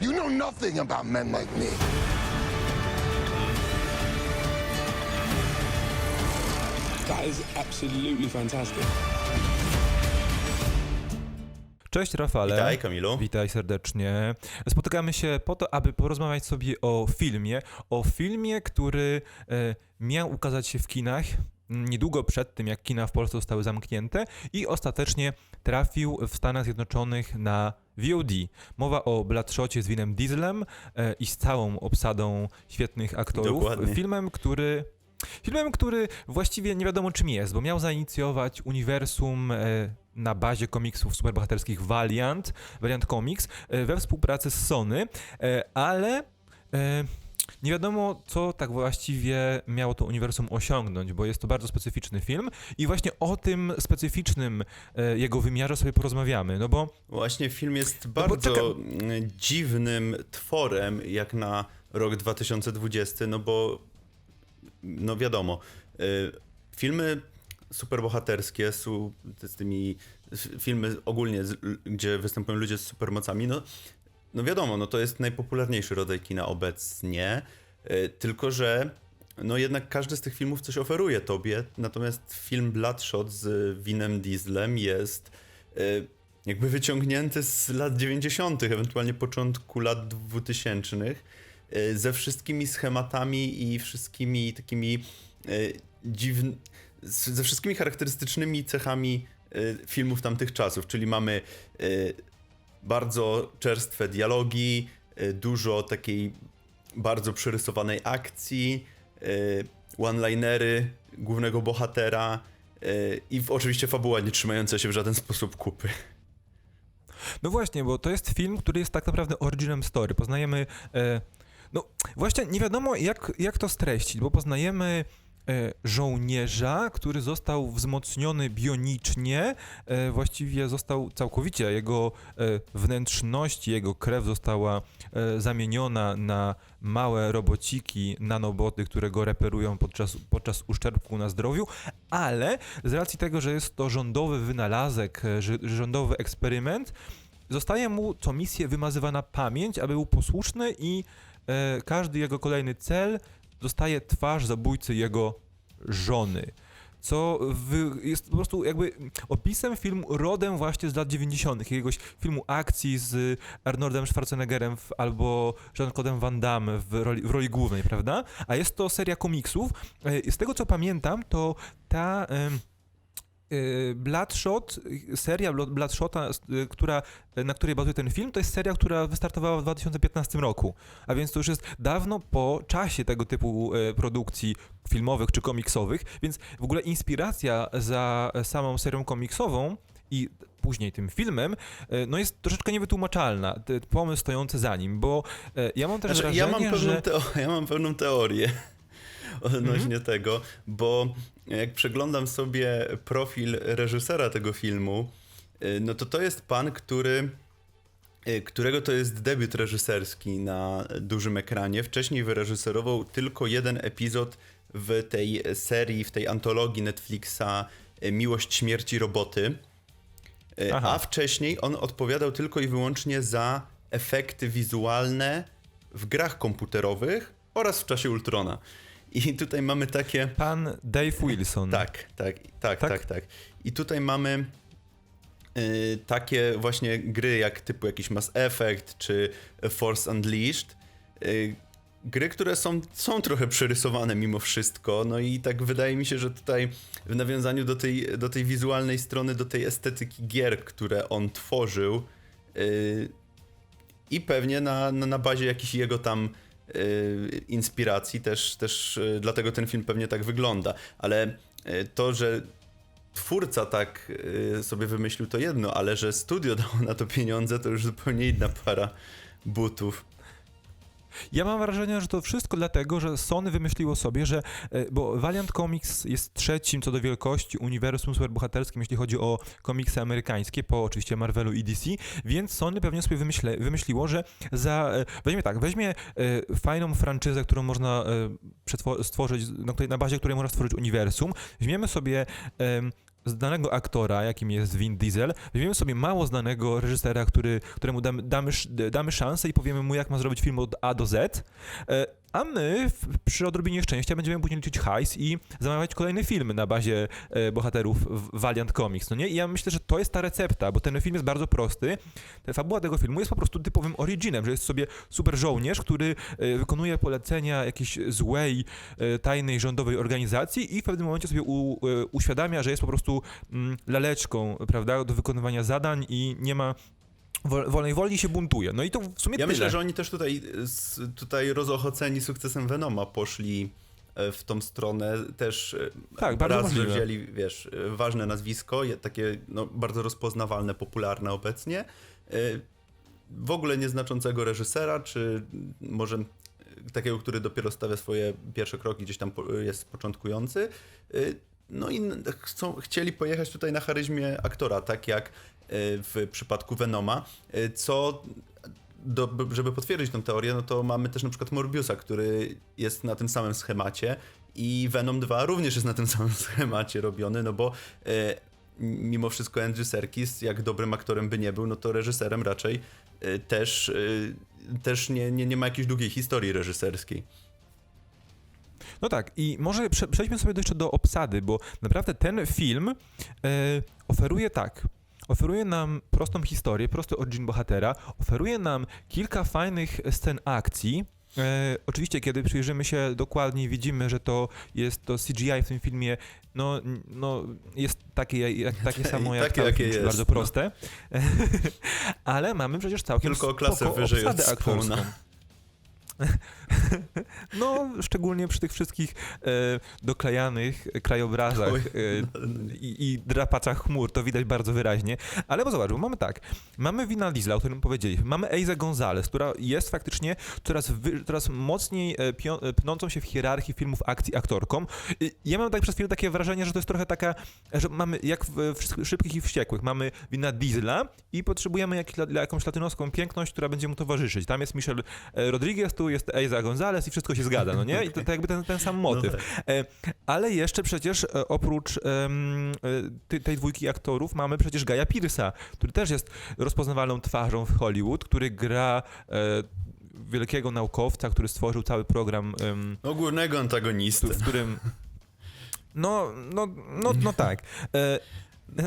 You know nothing about men like me. That is absolutely fantastic. Cześć Rafale. Witaj, Kamilu. Witaj serdecznie. Spotykamy się po to, aby porozmawiać sobie o filmie. O filmie, który e, miał ukazać się w kinach niedługo przed tym, jak kina w Polsce zostały zamknięte i ostatecznie trafił w Stanach Zjednoczonych na VOD. Mowa o Bloodshocie z Winem Dieselem e, i z całą obsadą świetnych aktorów. Dokładnie. Filmem, który Filmem, który właściwie nie wiadomo czym jest, bo miał zainicjować uniwersum e, na bazie komiksów superbohaterskich Valiant, Valiant Comics, e, we współpracy z Sony, ale nie wiadomo, co tak właściwie miało to uniwersum osiągnąć, bo jest to bardzo specyficzny film i właśnie o tym specyficznym e, jego wymiarze sobie porozmawiamy, no bo Właśnie film jest bo bardzo mm, dziwnym tworem, jak na rok 2020, no bo, no wiadomo, y, filmy superbohaterskie są z tymi filmy ogólnie, z, gdzie występują ludzie z supermocami, no, no wiadomo, no to jest najpopularniejszy rodzaj kina obecnie, y, tylko że no jednak każdy z tych filmów coś oferuje tobie, natomiast film Bloodshot z Winem Dieslem jest y, jakby wyciągnięty z lat 90., ewentualnie początku lat 2000, y, ze wszystkimi schematami i wszystkimi takimi dziwnymi, ze wszystkimi charakterystycznymi cechami filmów tamtych czasów, czyli mamy bardzo czerstwe dialogi, y, dużo takiej bardzo przerysowanej akcji, y, one-linery głównego bohatera y, i oczywiście fabuła nie trzymająca się w żaden sposób kupy. No właśnie, bo to jest film, który jest tak naprawdę originem story. Poznajemy. E, no właśnie nie wiadomo, jak, jak to streścić, bo poznajemy. E, Żołnierza, który został wzmocniony bionicznie, e, właściwie został całkowicie, jego e, wnętrzności, jego krew została zamieniona na małe robociki, nanoboty, które go reperują podczas, podczas uszczerbku na zdrowiu, ale z racji tego, że jest to rządowy wynalazek, rządowy eksperyment, zostaje mu co misję wymazywana pamięć, aby był posłuszny i każdy jego kolejny cel dostaje twarz zabójcy jego żony. Co jest po prostu jakby opisem filmu rodem właśnie z lat 90., jakiegoś filmu akcji z Arnoldem Schwarzeneggerem w, albo Jean-Claude'em Van Damme w roli, w roli głównej, prawda? A jest to seria komiksów. E, Z tego co pamiętam, to ta. Bloodshot, y, seria Blo- Bloodshota, y, która, na której bazuje ten film, to jest seria, która wystartowała w 2015 roku. A więc to już jest dawno po czasie tego typu y, produkcji filmowych czy komiksowych, więc w ogóle inspiracja za samą serią komiksową i później tym filmem, y, no jest troszeczkę niewytłumaczalna, pomysł stojący za nim, bo y, ja mam też Znaczy, wrażenie, ja, mam pewną że... teo- ja mam pewną teorię odnośnie Mhm. tego, bo jak przeglądam sobie profil reżysera tego filmu, y, no to to jest pan, który y, którego to jest debiut reżyserski na dużym ekranie. Wcześniej wyreżyserował tylko jeden epizod w tej serii, w tej antologii Netflixa y, Miłość, Śmierci, Roboty. Aha. A wcześniej on odpowiadał tylko i wyłącznie za efekty wizualne w grach komputerowych oraz w czasie Ultrona. I tutaj mamy takie. Pan Dave Wilson. Tak, tak, tak, Tak? tak, tak. I tutaj mamy y, takie właśnie gry jak typu jakiś Mass Effect czy Force Unleashed. Y, gry, które są, są trochę przerysowane mimo wszystko, no i tak wydaje mi się, że tutaj w nawiązaniu do tej, do tej wizualnej strony, do tej estetyki gier, które on tworzył y, i pewnie na, na, na bazie jakichś jego tam inspiracji też, też y, dlatego ten film pewnie tak wygląda, ale y, to, że twórca tak y, sobie wymyślił to jedno, ale że studio dało na to pieniądze, to już zupełnie inna para butów. Ja mam wrażenie, że to wszystko dlatego, że Sony wymyśliło sobie, że. e, Bo Valiant Comics jest trzecim co do wielkości uniwersum superbohaterskim, jeśli chodzi o komiksy amerykańskie, po oczywiście Marvelu i DC, więc Sony pewnie sobie wymyśle, wymyśliło, że za. e, Weźmie tak, weźmie e, fajną franczyzę, którą można stworzyć, na, której, na bazie której można stworzyć uniwersum, weźmiemy sobie. Znanego aktora, jakim jest Vin Diesel, weźmiemy sobie mało znanego reżysera, który, któremu damy, damy, damy szansę i powiemy mu, jak ma zrobić film od A do Z, e, a my w, przy odrobinie szczęścia będziemy później liczyć hajs i zamawiać kolejne filmy na bazie e, bohaterów Valiant Comics, no nie? I ja myślę, że to jest ta recepta, bo ten film jest bardzo prosty. Fabuła tego filmu jest po prostu typowym originem, że jest sobie super żołnierz, który e, wykonuje polecenia jakiejś złej, e, tajnej rządowej organizacji i w pewnym momencie sobie u, e, uświadamia, że jest po prostu mm, laleczką, prawda, do wykonywania zadań i nie ma wolnej woli się buntuje. No i to w sumie Ja tyle. myślę, że oni też tutaj, tutaj rozochoceni sukcesem Venoma poszli e, w tą stronę też e, Tak, bardzo raz, że możliwe. wzięli, wiesz, e, ważne nazwisko, takie no, bardzo rozpoznawalne, popularne obecnie, w ogóle nieznaczącego reżysera, czy może takiego, który dopiero stawia swoje pierwsze kroki, gdzieś tam jest początkujący. No i chcą, chcieli pojechać tutaj na charyzmie aktora, tak jak e, w przypadku Venoma, e, co do, żeby potwierdzić tę teorię, no to mamy też na przykład Morbiusa, który jest na tym samym schemacie i Venom 2 również jest na tym samym schemacie robiony, no bo e, mimo wszystko Andrew Serkis, jak dobrym aktorem by nie był, no to reżyserem raczej e, też, e, też nie, nie, nie ma jakiejś długiej historii reżyserskiej. No tak, i może prze, przejdźmy sobie jeszcze do obsady, bo naprawdę ten film e, oferuje tak. Oferuje nam prostą historię, prosty origin bohatera, oferuje nam kilka fajnych scen akcji. E, oczywiście, kiedy przyjrzymy się dokładniej, widzimy, że to jest to CGI w tym filmie, no, no jest takie, jak, takie samo jak Takie, jakie jest, bardzo no. proste. Ale mamy przecież całkiem Tylko o klasę wyżej od obsadę aktorską. No, szczególnie przy tych wszystkich e, doklejanych krajobrazach Oj, e, i, i drapaczach chmur, to widać bardzo wyraźnie. Ale bo zobacz, bo mamy tak, mamy Wina Diesla, o którym powiedzieliśmy, mamy Eiza Gonzalez, która jest faktycznie coraz, wy, coraz mocniej e, pio, e, pnącą się w hierarchii filmów akcji aktorką. Ja mam tak przez chwilę takie wrażenie, że to jest trochę taka, że mamy jak w, w Szybkich i Wściekłych, mamy Wina Diesla i potrzebujemy jak, jakąś latynoską piękność, która będzie mu towarzyszyć. Tam jest Michelle e, Rodriguez, tu jest Eiza Gonzalez i wszystko się zgadza, no nie? I to, to jakby ten, ten sam motyw. tak. E, Ale jeszcze przecież e, oprócz em, e, ty- tej dwójki aktorów mamy przecież Gaja Pearsa, który też jest rozpoznawalną twarzą w Hollywood, który gra wielkiego naukowca, który stworzył cały program, em, No, głównego antagonistę. w którym... No, no, no, no tak.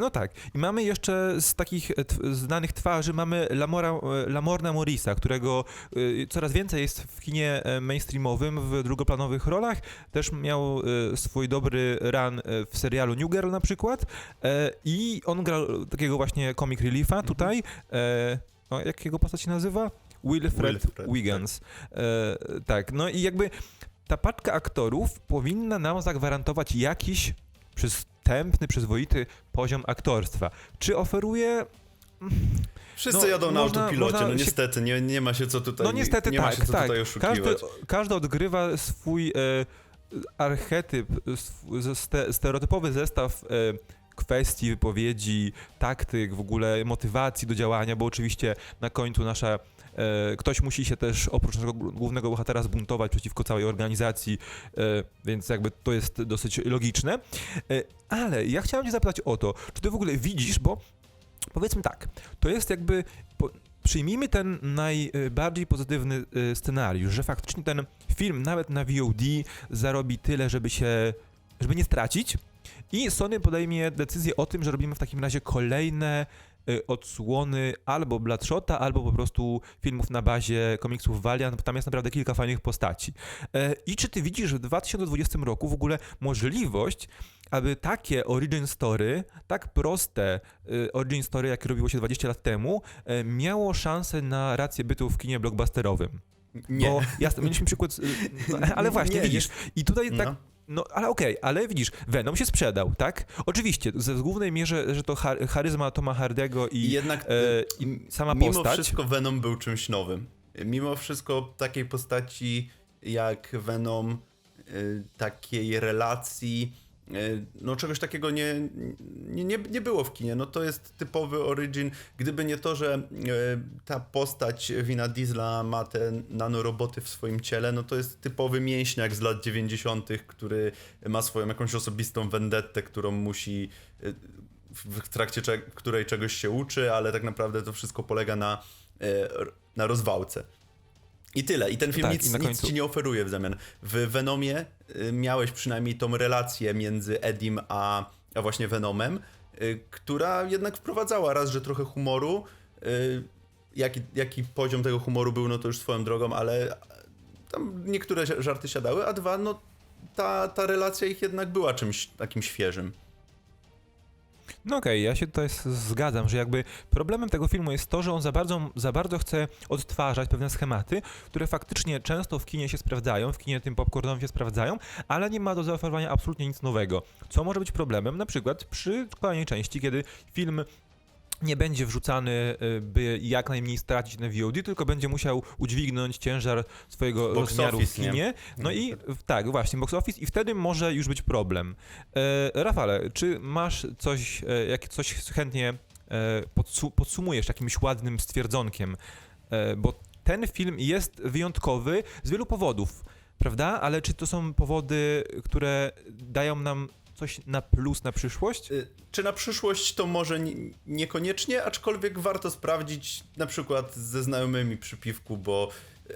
No tak. I mamy jeszcze z takich e, znanych twarzy, mamy Lamora, e, Lamorna Morisa, którego e, coraz więcej jest w kinie mainstreamowym, w drugoplanowych rolach. Też miał swój dobry run w serialu New Girl na przykład. I on grał takiego właśnie comic reliefa tutaj. E, o, jak jego postać się nazywa? Wilfred, Wilfred, Wiggins. E, tak, no i jakby ta paczka aktorów powinna nam zagwarantować jakiś przystępny, przyzwoity poziom aktorstwa. Czy oferuje... Wszyscy No, jadą na można- autopilocie, można no się- niestety, nie, nie ma się co tutaj No niestety nie tak, ma się co tak. tutaj oszukiwać. Każdy, każdy odgrywa swój e, archetyp, sw- ze- ste, stereotypowy zestaw e, kwestii, wypowiedzi, taktyk, w ogóle motywacji do działania, bo oczywiście na końcu nasza ktoś musi się też oprócz naszego głównego bohatera zbuntować przeciwko całej organizacji, e, więc jakby to jest dosyć logiczne. E, ale ja chciałem cię zapytać o to, czy ty w ogóle widzisz, bo powiedzmy tak, to jest jakby przyjmijmy ten najbardziej pozytywny scenariusz, że faktycznie ten film nawet na VOD zarobi tyle, żeby się, żeby nie stracić i Sony podejmie decyzję o tym, że robimy w takim razie kolejne odsłony albo Bloodshota, albo po prostu filmów na bazie komiksów Valiant, bo tam jest naprawdę kilka fajnych postaci. E, I czy ty widzisz w 2020 roku w ogóle możliwość, aby takie origin story, tak proste y, origin story, jakie robiło się 20 lat temu, e, miało szansę na rację bytu w kinie blockbusterowym. Nie. Bo jasne, mieliśmy przykład, y, no, ale właśnie, Nie, widzisz, i tutaj tak, No. ale okej, ale widzisz, Venom się sprzedał, tak? Oczywiście, ze w głównej mierze, że to char- charyzma Toma Hardego i, I jednak e, y, i sama mimo postać. wszystko Venom był czymś nowym. Mimo wszystko takiej postaci jak Venom, y, takiej relacji no czegoś takiego nie, nie, nie, było w kinie. No to jest typowy origin. Gdyby nie to, że e, ta postać Wina Diesla ma te nanoroboty w swoim ciele, no to jest typowy mięśniak z lat 90., który ma swoją jakąś osobistą vendettę, którą musi e, w trakcie której czegoś się uczy, ale tak naprawdę to wszystko polega na, e, na rozwałce. I tyle. I ten film Tak, nic, nic ci nie oferuje w zamian. W Venomie y, miałeś przynajmniej tą relację między Edim a, a właśnie Venomem, y, która jednak wprowadzała raz, że trochę humoru. y, Jaki, jaki poziom tego humoru był, no to już swoją drogą, ale tam niektóre żarty siadały, a dwa, no ta, ta relacja ich jednak była czymś takim świeżym. No okej, ja się tutaj zgadzam, że jakby problemem tego filmu jest to, że on za bardzo, za bardzo chce odtwarzać pewne schematy, które faktycznie często w kinie się sprawdzają, w kinie tym popcornowym się sprawdzają, ale nie ma do zaoferowania absolutnie nic nowego. Co może być problemem na przykład przy kolejnej części, kiedy film nie będzie wrzucany, y, by jak najmniej stracić na VOD, tylko będzie musiał udźwignąć ciężar swojego Box rozmiaru w office, nie? kinie. No i w- tak, właśnie, box office i wtedy może już być problem. E, Rafale, czy masz coś, e, jak coś chętnie e, podsu- podsumujesz jakimś ładnym stwierdzonkiem? E, bo ten film jest wyjątkowy z wielu powodów, prawda? Ale czy to są powody, które dają nam coś na plus na przyszłość? Y, Czy na przyszłość to może nie- niekoniecznie, aczkolwiek warto sprawdzić na przykład ze znajomymi przy piwku, bo y,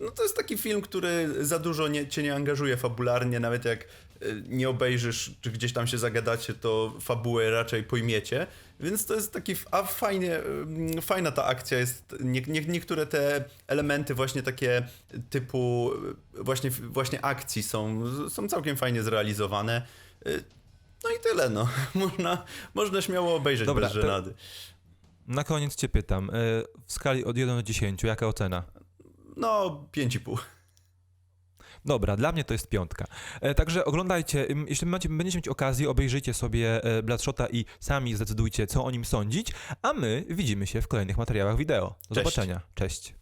no to jest taki film, który za dużo nie, cię nie angażuje fabularnie, nawet jak y, nie obejrzysz, czy gdzieś tam się zagadacie, to fabułę raczej pojmiecie, więc to jest taki, a fajnie, y, fajna ta akcja jest, nie, nie, niektóre te elementy właśnie takie typu właśnie, właśnie akcji są, są całkiem fajnie zrealizowane. Y, no i tyle, no. Można, można śmiało obejrzeć Dobra, bez żenady. Na koniec cię pytam, e, w skali od 1 do 10, jaka ocena? No, 5,5. Dobra, dla mnie to jest piątka. E, także oglądajcie, jeśli macie, będziecie mieć okazję, obejrzyjcie sobie e, Bloodshota i sami zdecydujcie, co o nim sądzić, a my widzimy się w kolejnych materiałach wideo. Do Cześć. zobaczenia. Cześć.